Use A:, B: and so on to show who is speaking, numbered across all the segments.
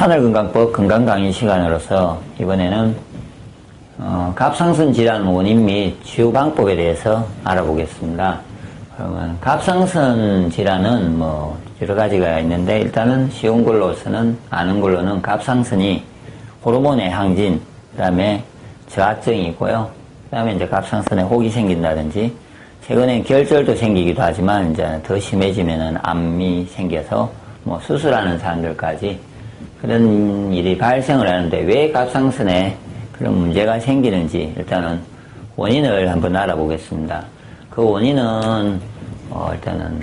A: 하늘건강법 건강강의 시간으로서 이번에는 어, 갑상선 질환 원인 및 치유 방법에 대해서 알아보겠습니다. 그러면 갑상선 질환은 뭐 여러 가지가 있는데 일단은 쉬운 걸로서는 아는 걸로는 갑상선이 호르몬의 항진, 그다음에 저하증이 있고요. 그다음에 이제 갑상선에 혹이 생긴다든지 최근에 결절도 생기기도 하지만 이제 더 심해지면은 암이 생겨서 뭐 수술하는 사람들까지 그런 일이 발생을 하는데 왜 갑상선에 그런 문제가 생기는지 일단은 원인을 한번 알아보겠습니다. 그 원인은 어 일단은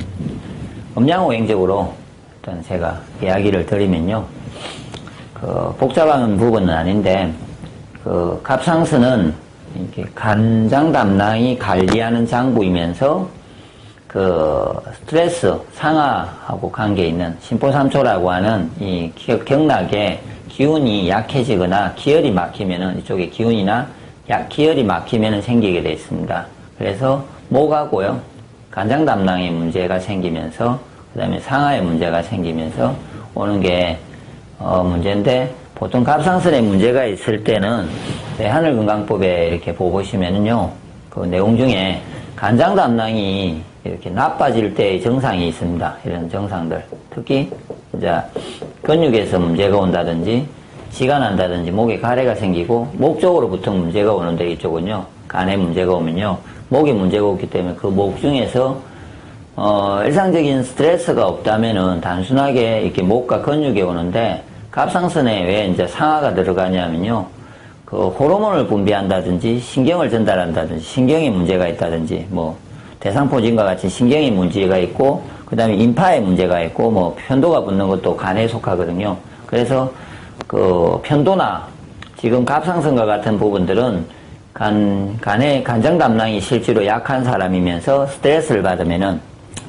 A: 음양오행적으로 일단 제가 이야기를 드리면요. 그 복잡한 부분은 아닌데 그 갑상선은 이렇게 간장 담낭이 관리하는 장부이면서 그 스트레스 상하하고 관계 있는 심포삼초라고 하는 이 경락에 기운이 약해지거나 기혈이 막히면은 이쪽에 기운이나 약 기혈이 막히면은 생기게 되어 있습니다. 그래서 목하고요 간장 담낭에 문제가 생기면서 그다음에 상하에 문제가 생기면서 오는 게 어, 문제인데 보통 갑상선에 문제가 있을 때는 하늘건강법에 이렇게 보시면은요 그 내용 중에 간장 담낭이 이렇게 나빠질 때의 증상이 있습니다. 이런 증상들 특히 이제 근육에서 문제가 온다든지 지가 난다든지 목에 가래가 생기고 목 쪽으로부터 문제가 오는데 이쪽은요 간에 문제가 오면요 목에 문제가 없기 때문에 그 목 중에서 어, 일상적인 스트레스가 없다면은 단순하게 이렇게 목과 근육에 오는데 갑상선에 왜 이제 상하가 들어가냐면요. 그 호르몬을 분비한다든지 신경을 전달한다든지 신경에 문제가 있다든지 뭐 대상포진과 같이 신경에 문제가 있고 그 다음에 인파에 문제가 있고 뭐 편도가 붙는 것도 간에 속하거든요. 그래서 그 편도나 지금 갑상선과 같은 부분들은 간 간의 간장 담낭이 실제로 약한 사람이면서 스트레스를 받으면은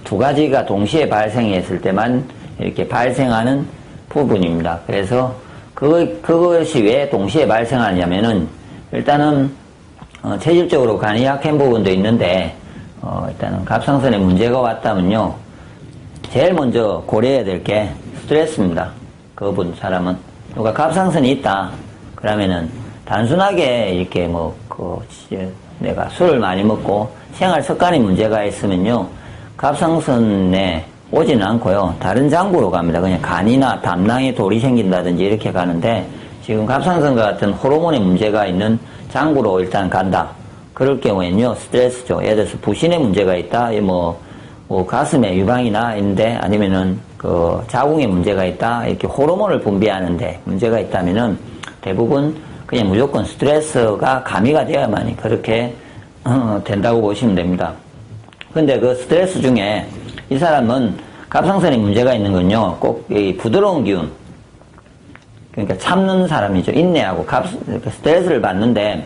A: 두 가지가 동시에 발생했을 때만 이렇게 발생하는 부분입니다. 그래서 그, 그것이 왜 동시에 발생하냐면은 일단은 어, 체질적으로 간이 약한 부분도 있는데 어, 일단은 갑상선에 문제가 왔다면요. 제일 먼저 고려해야 될 게 스트레스입니다. 그분 사람은 누가 갑상선이 있다. 그러면은 단순하게 이렇게 뭐 그 내가 술을 많이 먹고 생활 습관이 문제가 있으면요. 갑상선에 오지는 않고요. 다른 장부로 갑니다. 그냥 간이나 담낭에 돌이 생긴다든지 이렇게 가는데 지금 갑상선 같은 호르몬에 문제가 있는 장부로 일단 간다. 그럴 경우에는요, 스트레스죠. 예를 들어서 부신에 문제가 있다. 뭐, 뭐 가슴에 유방이나 있는데 아니면은 그 자궁에 문제가 있다. 이렇게 호르몬을 분비하는데 문제가 있다면은 대부분 그냥 무조건 스트레스가 가미가 되어야만이 그렇게 어, 된다고 보시면 됩니다. 근데 그 스트레스 중에 이 사람은 갑상선에 문제가 있는 건요, 꼭 부드러운 기운. 그러니까 참는 사람이죠. 인내하고 갑, 스트레스를 받는데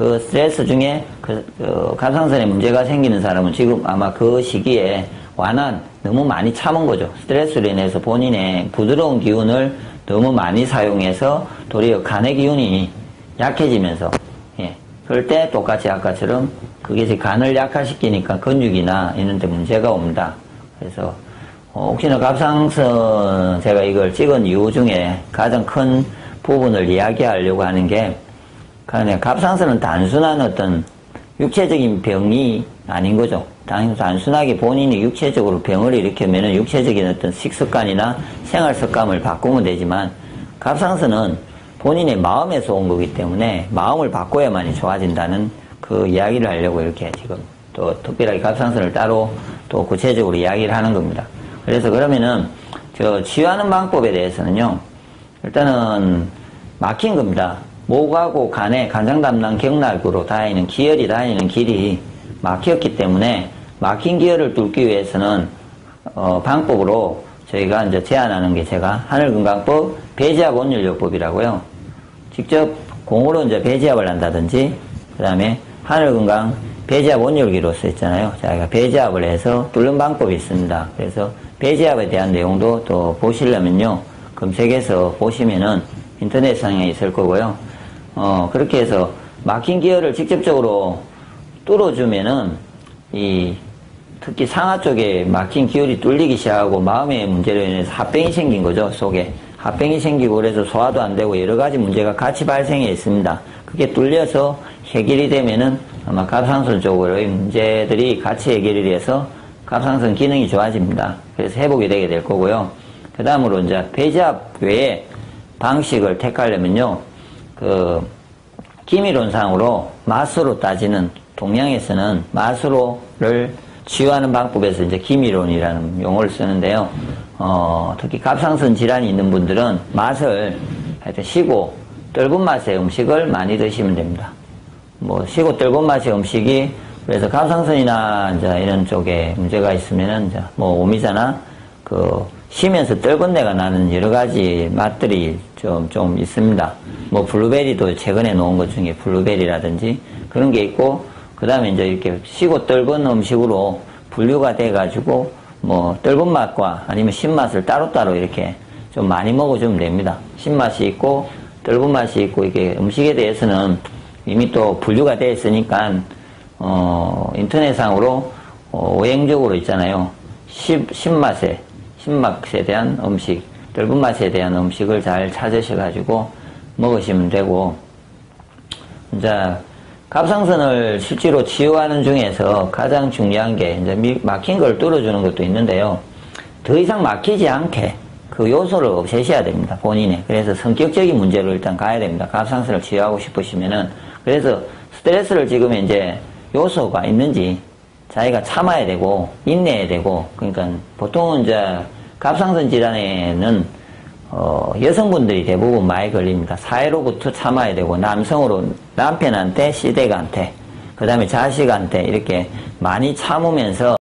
A: 그 스트레스 중에 그, 그 갑상선에 문제가 생기는 사람은 지금 아마 그 시기에 완한 너무 많이 참은 거죠. 스트레스로 인해서 본인의 부드러운 기운을 너무 많이 사용해서 도리어 간의 기운이 약해지면서 예. 그럴 때 똑같이 아까처럼 그게 간을 약화시키니까 근육이나 이런 데 문제가 옵니다. 그래서 어, 혹시나 갑상선 제가 이걸 찍은 이유 중에 가장 큰 부분을 이야기하려고 하는 게 그냥 갑상선은 단순한 어떤 육체적인 병이 아닌 거죠. 단순하게 본인이 육체적으로 병을 일으키면 육체적인 어떤 식습관이나 생활 습관을 바꾸면 되지만 갑상선은 본인의 마음에서 온 거기 때문에 마음을 바꿔야만이 좋아진다는 그 이야기를 하려고 이렇게 지금 또 특별하게 갑상선을 따로 또 구체적으로 이야기를 하는 겁니다. 그래서 그러면은 저 치유하는 방법에 대해서는요. 일단은 막힌 겁니다. 목하고 간에 간장 담낭 경락으로 다니는 기혈이 다니는 길이 막혔기 때문에 막힌 기혈을 뚫기 위해서는 어, 방법으로 저희가 이제 제안하는 게 제가 하늘건강법 배지압 온열요법이라고요. 직접 공으로 이제 배지압을 한다든지 그 다음에 하늘건강 배지압 온열기로 쓰있잖아요. 자기가 배지압을 해서 뚫는 방법이 있습니다. 그래서 배지압에 대한 내용도 또 보시려면요. 검색해서 보시면은 인터넷상에 있을 거고요. 어, 그렇게 해서 막힌 기혈을 직접적으로 뚫어주면은 이 특히 상하 쪽에 막힌 기혈이 뚫리기 시작하고 마음의 문제로 인해서 합병이 생긴 거죠, 속에. 합병이 생기고 그래서 소화도 안 되고 여러 가지 문제가 같이 발생해 있습니다. 그게 뚫려서 해결이 되면은 아마 갑상선 쪽으로의 문제들이 같이 해결이 돼서 갑상선 기능이 좋아집니다. 그래서 회복이 되게 될 거고요. 그 다음으로 이제 배지압 외에 방식을 택하려면요. 그 기미론상으로 마수로 따지는 동양에서는 마수로를 치유하는 방법에서 이제 기미론이라는 용어를 쓰는데요. 어, 특히 갑상선 질환이 있는 분들은 맛을 하여튼 시고 떫은 맛의 음식을 많이 드시면 됩니다. 뭐 시고 떫은 맛의 음식이 그래서 갑상선이나 이제 이런 쪽에 문제가 있으면은 이제 뭐 오미자나 그 쉬면서 떫은 내가 나는 여러 가지 맛들이 좀, 좀 있습니다. 뭐 블루베리도 최근에 놓은 것 중에 블루베리라든지 그런 게 있고 그 다음에 이제 이렇게 시고 떫은 음식으로 분류가 돼가지고 뭐 떫은 맛과 아니면 신맛을 따로따로 이렇게 좀 많이 먹어주면 됩니다. 신맛이 있고 떫은 맛이 있고 이게 음식에 대해서는 이미 또 분류가 되어 있으니까 어 인터넷상으로 어, 오행적으로 있잖아요. 신, 신맛에 신맛에 대한 음식, 떫은 맛에 대한 음식을 잘 찾으셔가지고 먹으시면 되고 이제 갑상선을 실제로 치유하는 중에서 가장 중요한 게 이제 미- 막힌 걸 뚫어주는 것도 있는데요. 더 이상 막히지 않게 그 요소를 없애셔야 됩니다. 본인의. 그래서 성격적인 문제로 일단 가야 됩니다. 갑상선을 치유하고 싶으시면은. 그래서 스트레스를 지금 이제 요소가 있는지 자기가 참아야 되고, 인내해야 되고, 그러니까 보통은 이제 갑상선 질환에는 어, 여성분들이 대부분 많이 걸립니다. 사회로부터 참아야 되고, 남성으로, 남편한테, 시댁한테, 그 다음에 자식한테 이렇게 많이 참으면서